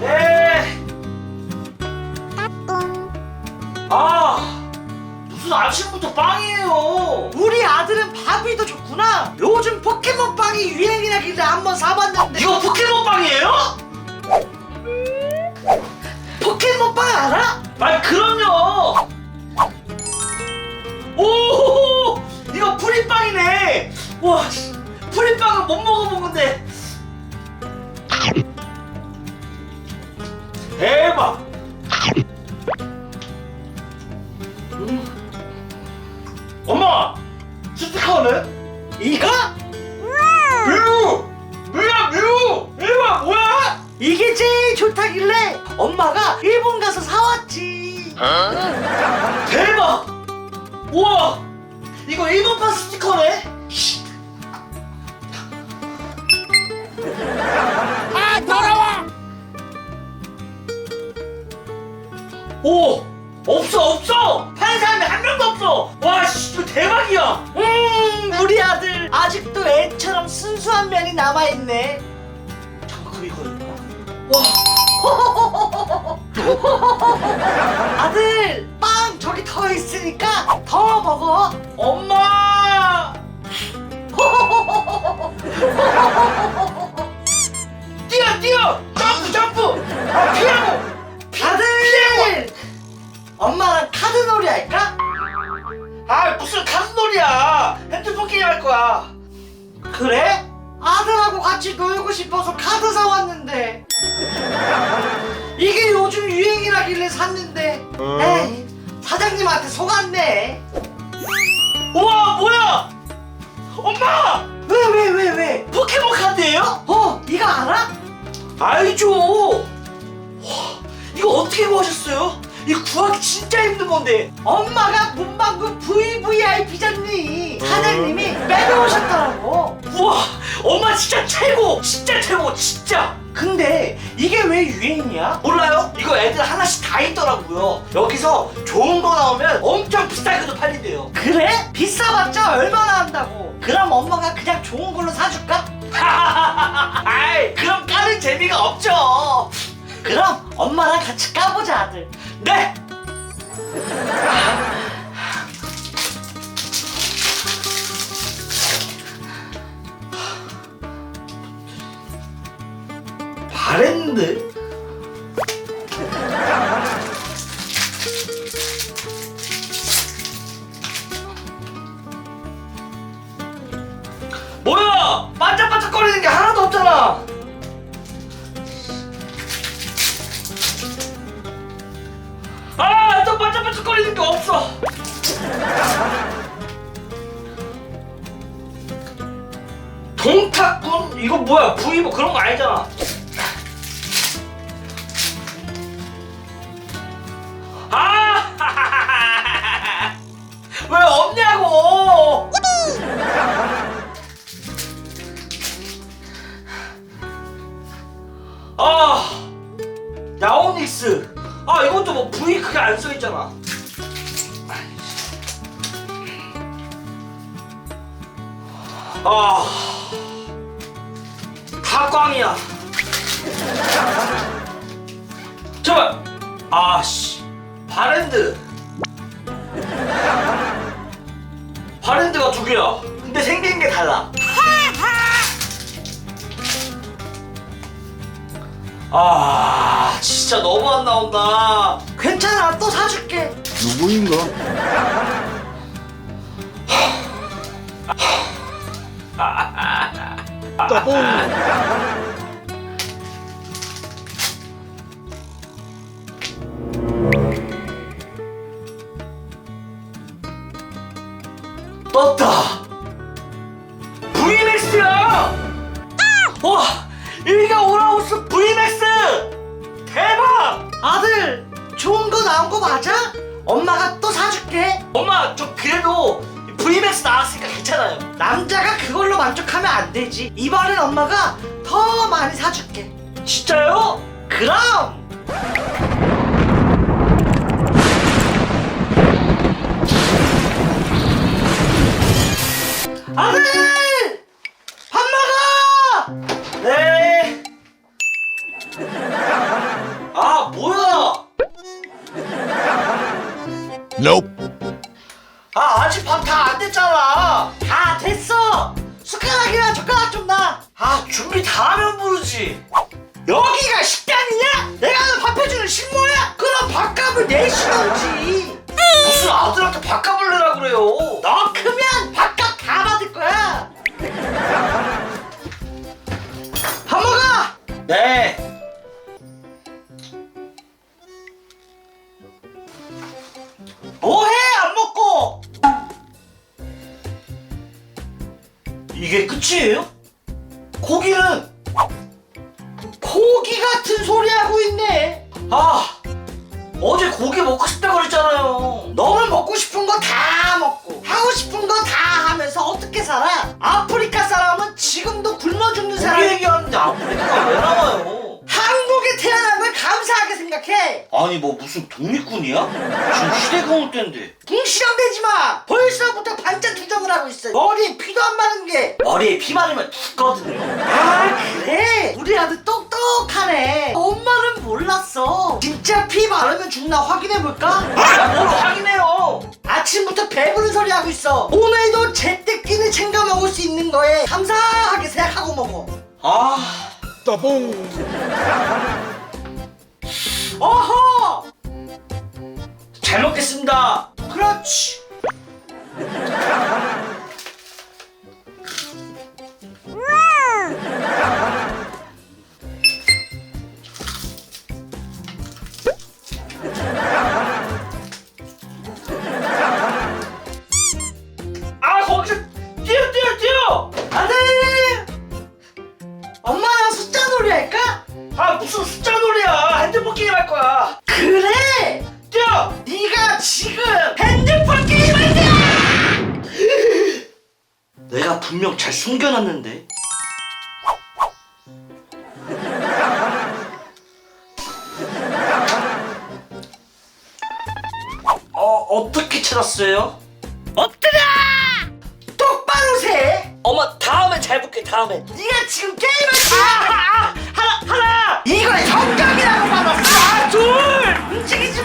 네. 아, 무슨 아침부터 빵이에요. 우리 아들은 밥이 더 좋구나. 요즘 포켓몬 빵이 유행이라길래 한번 사봤는데. 이거 포켓몬 빵이에요? 포켓몬 빵 알아? 아, 그럼요. 와, 씨, 프리빵은 못 먹어본 건데. 대박. 음. 엄마, 스티커는? 이거? 뮤! 뮤야 뮤! 대박 뭐야? 이게 제일 좋다길래 엄마가 일본 가서 사왔지. 대박! 우와! 이거 일본판 스티커네? 오! 없어 없어! 파는 사람이 한 명도 없어! 와 씨, 이거 대박이야! 음, 우리 아들 아직도 애처럼 순수한 면이 남아있네. 이거 뭐야? 아들, 빵 저기 더 있으니까 더 먹어. 엄마! 뛰어 뛰어! 점프 점프! 아 피하고! 엄마랑 카드놀이 할까? 아 무슨 카드놀이야! 핸드폰 게임 할 거야! 그래? 아들하고 같이 놀고 싶어서 카드 사왔는데 이게 요즘 유행이라길래 샀는데 에이 사장님한테 속았네 우와 뭐야! 엄마! 왜 왜 왜 왜? 포켓몬 카드예요? 어 이거 알아? 알죠! 와 이거 어떻게 구하셨어요? 이거 구하기 진짜 힘든 건데 엄마가 문방구 VVIP잖니 사장님이 빼놓으셨더라고 우와 엄마 진짜 최고! 진짜 최고 진짜! 근데 이게 왜 유행이야? 몰라요? 이거 애들 하나씩 다 있더라고요. 여기서 좋은 거 나오면 엄청 비싸게도 팔린대요. 그래? 비싸봤자 얼마나 한다고 그럼 엄마가 그냥 좋은 걸로 사줄까? 아이, 그럼 까는 재미가 없죠. 그럼 엄마랑 같이 까보자 아들 네. 바랜드? 뭐야? 반짝반짝거리는 게 하나 또 반짝반짝거리는 게 없어. 동탁군? 이거 뭐야? 부위 뭐 그런 거 아니잖아. 아! 아, 다 꽝이야. 제발. 아씨, 바랜드. 바랜드가 두 개야. 근데 생긴 게 달라. 아, 진짜 너무 안 나온다. 괜찮아 또 사줄게 누구인가? 떴다. VMAX야. 와, 일가 오라우스 VMAX. 대박. 아들 좋은 거 나온 거 맞아? 엄마가 또 사줄게 엄마, 저 그래도 VMAX 나왔으니까 괜찮아요. 남자가 그걸로 만족하면 안 되지 이번엔 엄마가 더 많이 사줄게 진짜요? 그럼 아 아직 밥 다 안 됐잖아. 다 됐어. 숟가락이랑 젓가락 좀 놔. 아 준비 다 하면 부르지. 여기가 식당이냐? 내가 하는 밥 해주는 식모야? 그럼 밥값을 내시던지. 무슨 아들한테 이게 끝이에요? 고기는 고기 같은 소리 하고 있네 아 어제 고기 먹고 싶다 그랬잖아요 너는 먹고 싶은 거 다 아니 뭐 무슨 독립군이야? 지금 시대공을 때인데. 궁시렁 대지 마! 벌써부터 반찬 투정을 하고 있어. 머리에 피도 안 마른 게. 머리에 피 많으면 죽거든요 아 그래? 우리 아들 똑똑하네. 엄마는 몰랐어. 진짜 피 바르면 죽나 확인해볼까? 아뭘 확인해요? 아침부터 배부른 소리 하고 있어. 오늘도 제때 끼니 챙겨 먹을 수 있는 거에 감사하게 생각하고 먹어. 아 어허! 잘 먹겠습니다. 그렇지 분명 잘 숨겨놨는데. 어 어떻게 찾았어요? 엎드려 똑바로 세! 엄마 다음엔 잘 볼게 다음엔. 네가 지금 게임을 해 아, 하나 하나! 이걸 정적이라고 받았어! 둘! 움직이지 마